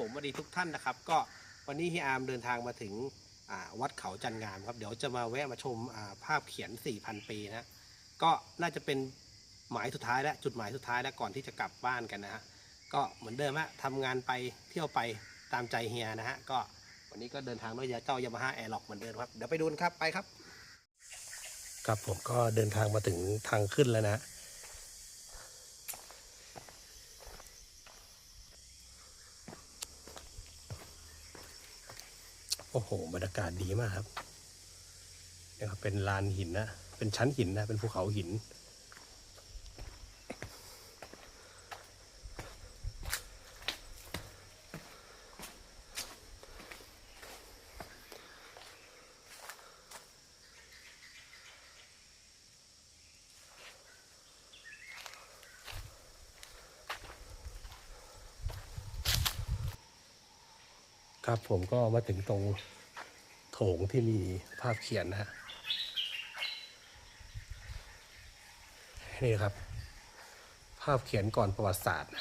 ผมวัสดีทุกท่านนะครับ ก็วันนี้เฮียอาร์มเดินทางมาถึงวัดเขาจันงามครับ เดี๋ยวจะมาแวะมาชมาภาพเขียน 4,000 ปีนะก็น่าจะเป็นหมายสุดท้ายและจุดหมายสุดท้ายแล้วก่อนที่จะกลับบ้านกันนะฮะก็เหมือนเดิมฮะทำงานไปเที่ยวไปตามใจเฮียนะฮะก็วันนี้ก็เดินทางด้วยเจ้ายามาฮ่าแอร์ล็อกเหมือนเดิมครับเดี๋ยวไปดูนครับไปครับ ครับผมก็เดินทางมาถึงทางขึ้นแล้วนะ โอ้โหบรรยากาศดีมากครับเนี่ยครับเป็นลานหินนะเป็นชั้นหินนะเป็นภูเขาหิน ครับผมก็มาถึงตรงโถงที่มีภาพเขียนนะฮะนี่ครับ ภาพเขียนก่อนประวัติศาสตร์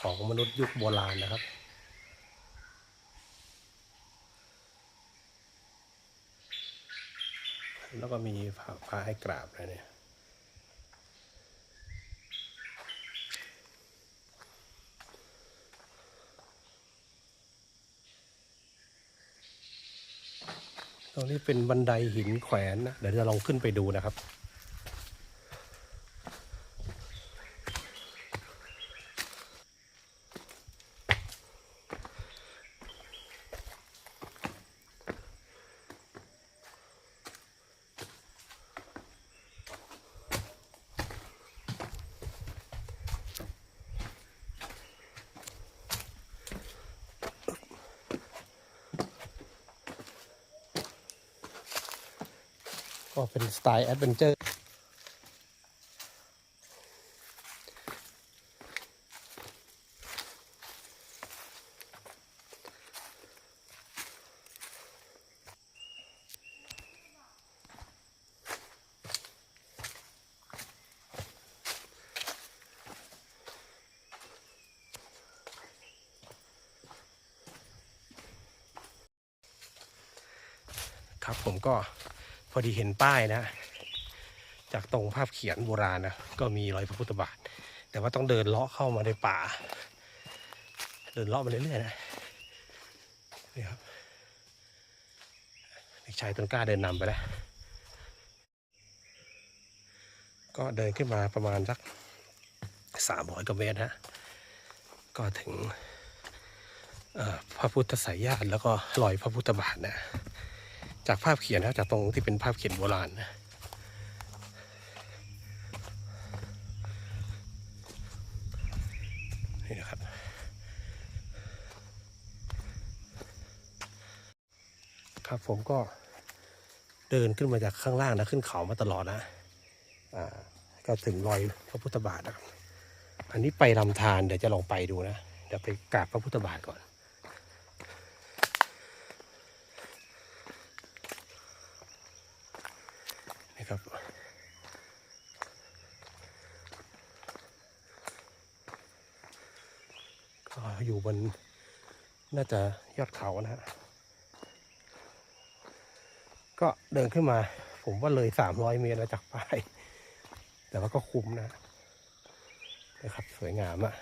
ของมนุษย์ยุคโบราณนะครับ แล้วก็มีพระพให้กราบนะเนี่ย ตรงนี้เป็นบันไดหินแขวนนะเดี๋ยวจะลองขึ้นไปดูนะครับ ก็เป็นสไตล์แอดเวนเจอร์ครับผมก็ พอดีเห็นป้ายนะ จากตรงภาพเขียนโบราณนะก็มีรอยพระพุทธบาท แต่ว่าต้องเดินเลาะเข้ามาในป่า เดินเลาะมาเรื่อยๆนะนี่ครับเด็กชายต้นกล้าเดินนำไปแล้ว ก็เดินขึ้นมาประมาณสักสามร้อยกว่าเมตรฮะก็ถึงพระพุทธสายญาติแล้วก็รอยพระพุทธบาทนะ จากภาพเขียนนะจากตรงที่เป็นภาพเขียนโบราณนะนี่นะครับ ครับผมก็เดินขึ้นมาจากข้างล่างนะขึ้นเขามาตลอดนะอ่าก็ถึงรอยพระพุทธบาทนะครับอันนี้ไปลำธารเดี๋ยวจะลองไปดูนะ เดี๋ยวไปกราบพระพุทธบาทก่อน นะครับก็ อยู่บนน่าจะยอดเขานะฮะ ก็เดินขึ้นมา ผมว่าเลยสามร้อยเมตรแล้วจากป้าย แต่ว่าก็คุ้มนะนะครับ สวยงามอะ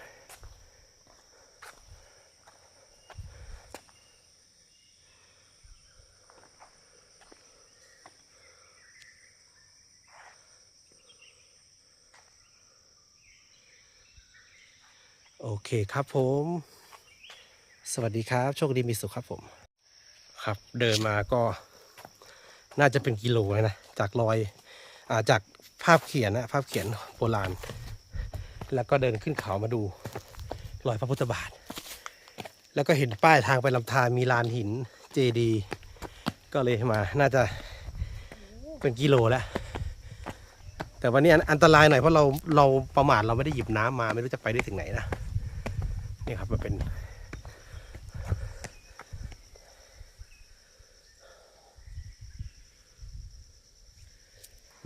โอเคครับผม สวัสดีครับ โชคดีมีสุขครับผม ครับเดินมาก็น่าจะเป็นกิโลเลยนะ จากรอยอาจากภาพเขียนนะภาพเขียนโบราณ แล้วก็เดินขึ้นเขามาดู รอยพระพุทธบาท แล้วก็เห็นป้ายทางไปลำธารมีลานหินเจดีก็เลยมา น่าจะเป็นกิโลแล้ว แต่วันนี้อันอันตรายหน่อยเพราะเราเราประมาทเราไม่ได้หยิบน้ำมาไม่รู้จะไปได้ถึงไหนนะ นี่ครับมันเป็น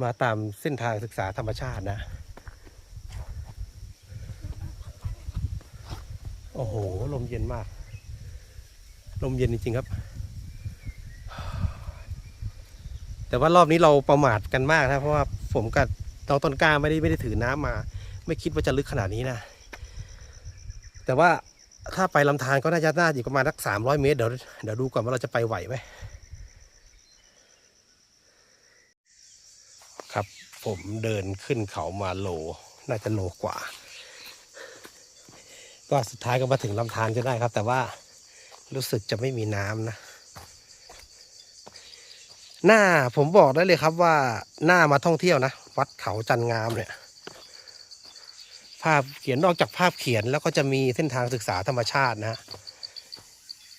มาตามเส้นทางศึกษาธรรมชาตินะ โอ้โห ลมเย็นมาก ลมเย็นจริงๆครับ แต่ว่ารอบนี้เราประมาทกันมากนะ เพราะว่าผมกับน้องต้นกล้าไม่ได้ไม่ได้ถือน้ำมา ไม่คิดว่าจะลึกขนาดนี้นะ แต่ว่าถ้าไปลำธารก็น่าจะน่าอยู่ประมาณสักสามร้อยเมตรเดี๋ยวเดี๋ยวดูก่อนว่าเราจะไปไหวไหมครับ ผมเดินขึ้นเขามาโล น่าจะโลกว่า ก็สุดท้ายก็มาถึงลำธารจะได้ครับ แต่ว่ารู้สึกจะไม่มีน้ำนะหน้าผมบอกได้เลยครับว่าหน้ามาท่องเที่ยวนะ วัดเขาจันงามเนี่ย ภาพเขียนนอกจากภาพเขียนแล้วก็จะมีเส้นทางศึกษาธรรมชาตินะฮะ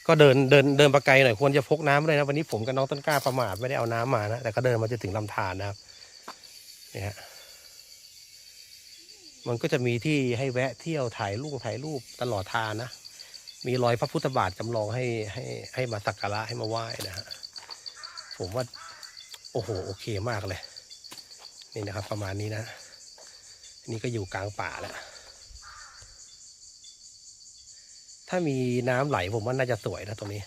ก็เดินเดินเดินไปไกลหน่อยควรจะพกน้ำเลยนะวันนี้ผมกับน้องต้นกล้าประมาทไม่ได้เอาน้ำมานะแต่ก็เดินมาจะถึงลำธารนะครับเนี่ยฮะมันก็จะมีที่ให้แวะเที่ยวถ่ายรูปถ่ายรูปตลอดทางนะมีรอยพระพุทธบาทจำลองให้ให้ให้มาสักการะให้มาไหว้นะฮะผมว่า โอ้โห โอเคมากเลย นี่นะครับ ประมาณนี้นะ นี่ก็อยู่กลางป่าแล้ว ถ้ามีน้ำไหลผมว่าน่าจะสวยนะตรงนี้